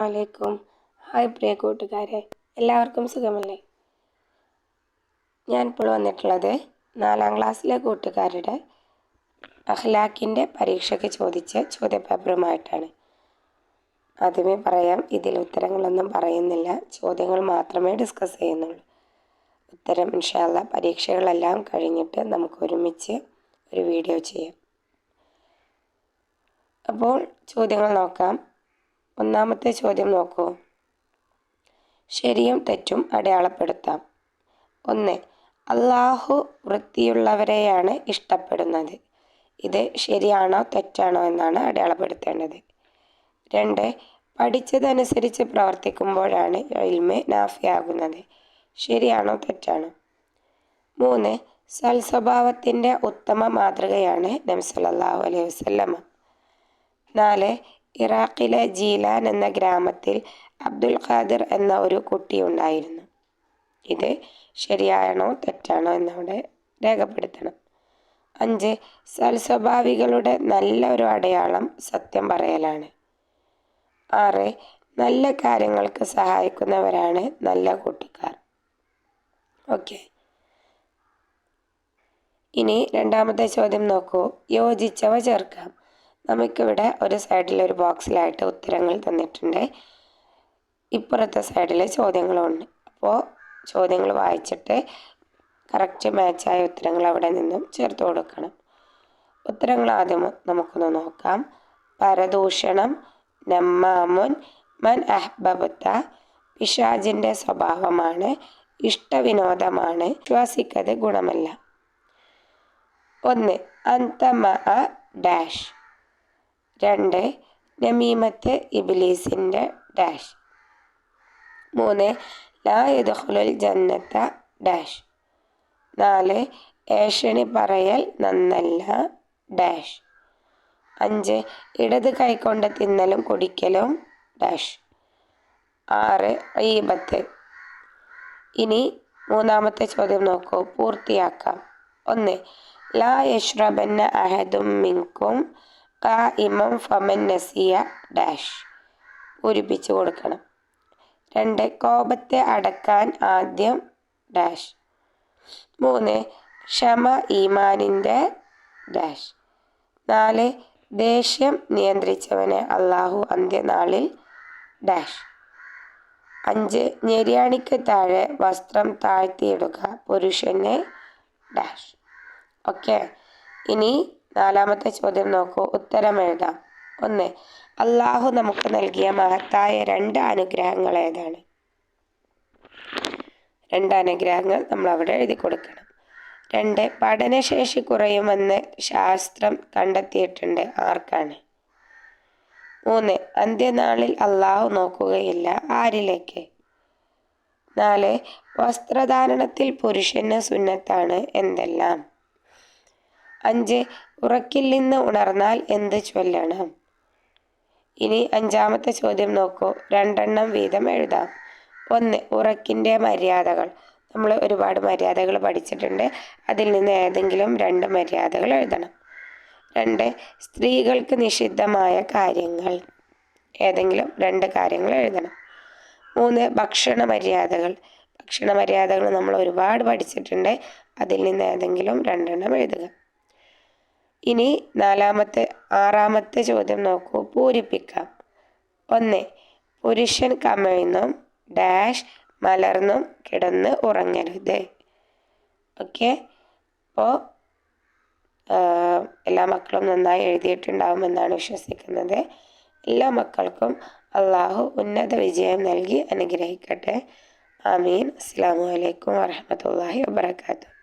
വലൈക്കും ഹായ് പ്രിയ കൂട്ടുകാരെ. എല്ലാവർക്കും സുഖമല്ലേ? ഞാനിപ്പോൾ വന്നിട്ടുള്ളത് നാലാം ക്ലാസ്സിലെ കൂട്ടുകാരുടെ അഹ്ലാഖിന്റെ പരീക്ഷയ്ക്ക് ചോദിച്ച ചോദ്യപേപ്പറുമായിട്ടാണ്. ആദ്യമേ പറയാം ഇതിൽ ഉത്തരങ്ങളൊന്നും പറയുന്നില്ല. ചോദ്യങ്ങൾ മാത്രമേ ഡിസ്കസ് ചെയ്യുന്നുള്ളൂ. ഉത്തരം ഇൻഷാല്ല പരീക്ഷകളെല്ലാം കഴിഞ്ഞിട്ട് നമുക്ക് ഒരുമിച്ച് ഒരു വീഡിയോ ചെയ്യാം. അപ്പോൾ ചോദ്യങ്ങൾ നോക്കാം. ഒന്നാമത്തെ ചോദ്യം നോക്കൂ. ശരിയും തെറ്റും അടയാളപ്പെടുത്താം. ഒന്ന് അള്ളാഹു വൃത്തിയുള്ളവരെയാണ് ഇഷ്ടപ്പെടുന്നത്. ഇത് ശരിയാണോ തെറ്റാണോ എന്നാണ് അടയാളപ്പെടുത്തേണ്ടത്. രണ്ട് പഠിച്ചതനുസരിച്ച് പ്രവർത്തിക്കുമ്പോഴാണ് ഇൽമ് നാഫിയാകുന്നത്. ശരിയാണോ തെറ്റാണോ? മൂന്ന് സൽസ്വഭാവത്തിന്റെ ഉത്തമ മാതൃകയാണ് നംസലല്ലാഹു അലൈഹി വസ്ലമ നാല് ഇറാഖിലെ ജീലാൻ എന്ന ഗ്രാമത്തിൽ അബ്ദുൽ ഖാദിർ എന്ന ഒരു കുട്ടിയുണ്ടായിരുന്നു ഇത് ശരിയാണോ തെറ്റാണോ എന്നവിടെ രേഖപ്പെടുത്തണം. അഞ്ച് സൽസ്വഭാവികളുടെ നല്ല ഒരു അടയാളം സത്യം പറയലാണ്. ആറ് നല്ല കാര്യങ്ങൾക്ക് സഹായിക്കുന്നവരാണ് നല്ല കൂട്ടുകാർ. ഓക്കെ. ഇനി രണ്ടാമത്തെ ചോദ്യം നോക്കൂ. യോജിച്ചവ ചേർക്കാം. നമുക്കിവിടെ ഒരു സൈഡിൽ ഒരു ബോക്സിലായിട്ട് ഉത്തരങ്ങൾ തന്നിട്ടുണ്ട്. ഇപ്പുറത്തെ സൈഡിൽ ചോദ്യങ്ങളുണ്ട്. അപ്പോൾ ചോദ്യങ്ങൾ വായിച്ചിട്ട് കറക്റ്റ് മാച്ചായ ഉത്തരങ്ങൾ അവിടെ നിന്നും ചേർത്ത് കൊടുക്കണം. ഉത്തരങ്ങൾ ആദ്യം നമുക്കൊന്ന് നോക്കാം. പരദൂഷണം നമ്മാമുൻ മൻ അഹ്ബബത്ത പിശാജിന്റെ സ്വഭാവമാണ് ഇഷ്ടവിനോദമാണ് വിശ്വാസിക്കത് ഗുണമല്ല. ഒന്ന് അന്തമ ഡാഷ്. രണ്ട് നമീമത്ത് ഇബിലീസിന്റെ ഡാഷ്. മൂന്ന് ലാ യദുഖുലുൽ ജന്നത്ത ഡാഷ്. നാല് ഏഷണി പറയൽ നന്നല്ല ഡാഷ്. അഞ്ച് ഇടത് കൈകൊണ്ട് തിന്നലും കുടിക്കലും ഡാഷ്. ആറ് അയ്യബത്ത് ഇനി മൂന്നാമത്തെ ചോദ്യം നോക്കൂ പൂർത്തിയാക്കാം. ഒന്ന് ലാ യഷ്റബന്ന അഹദും മിങ്കും കാ ഇമം ഫമൻ നസിയ ഡാഷ്. പൂരിപ്പിച്ച് കൊടുക്കണം. രണ്ട് കോപത്തെ അടക്കാൻ ആദ്യം ഡാഷ്. മൂന്ന് ക്ഷമ ഈമാനിന്റെ ഡാഷ്. നാല് ദേഷ്യം നിയന്ത്രിച്ചവനെ അള്ളാഹു അന്ത്യനാളിൽ ഡാഷ്. അഞ്ച് ഞെരിയാണിക്ക് താഴെ വസ്ത്രം താഴ്ത്തിയിടുക പുരുഷനെ ഡാഷ്. ഓക്കെ. ഇനി നാലാമത്തെ ചോദ്യം നോക്കൂ. ഉത്തരം എഴുതാം ഒന്ന് അള്ളാഹു നമുക്ക് നൽകിയ മഹത്തായ രണ്ട് അനുഗ്രഹങ്ങൾ ഏതാണ്? രണ്ട് അനുഗ്രഹങ്ങൾ നമ്മൾ അവിടെ എഴുതി കൊടുക്കണം. രണ്ട് പഠനശേഷി കുറയുമെന്ന് ശാസ്ത്രം കണ്ടെത്തിയിട്ടുണ്ട്. ആർക്കാണ്? മൂന്ന് അന്ത്യനാളിൽ അള്ളാഹു നോക്കുകയില്ല. ആരിലേക്ക്? നാല് വസ്ത്രധാരണത്തിൽ പുരുഷന് സുന്നത്താണ് എന്തെല്ലാം? അഞ്ച് ഉറക്കിൽ നിന്ന് ഉണർന്നാൽ എന്ത് ചൊല്ലണം? ഇനി അഞ്ചാമത്തെ ചോദ്യം നോക്കൂ. രണ്ടെണ്ണം വീതം എഴുതാം. ഒന്ന് ഉറക്കിന്റെ മര്യാദകൾ. നമ്മൾ ഒരുപാട് മര്യാദകൾ പഠിച്ചിട്ടുണ്ട്. അതിൽ നിന്ന് ഏതെങ്കിലും രണ്ട് മര്യാദകൾ എഴുതണം. രണ്ട് സ്ത്രീകൾക്ക് നിഷിദ്ധമായ കാര്യങ്ങൾ. ഏതെങ്കിലും രണ്ട് കാര്യങ്ങൾ എഴുതണം. മൂന്ന് ഭക്ഷണ മര്യാദകൾ. ഭക്ഷണ മര്യാദകൾ നമ്മൾ ഒരുപാട് പഠിച്ചിട്ടുണ്ട്. അതിൽ നിന്ന് ഏതെങ്കിലും രണ്ടെണ്ണം എഴുതുക. ഇനി നാലാമത്തെ ആറാമത്തെ ചോദ്യം നോക്കൂ. പൂരിപ്പിക്കാം. ഒന്ന് പുരുഷൻ കമഴ്ന്നും ഡാഷ് മലർന്നും കിടന്ന് ഉറങ്ങരുത്. ഓക്കെ? അപ്പോൾ എല്ലാ മക്കളും നന്നായി എഴുതിയിട്ടുണ്ടാവുമെന്നാണ് വിശ്വസിക്കുന്നത്. എല്ലാ മക്കൾക്കും അള്ളാഹു ഉന്നത വിജയം നൽകി അനുഗ്രഹിക്കട്ടെ. ആമീൻ. അസ്സാം വലൈക്കും വാഹമത്തല്ലാഹി വാബർക്കാത്തു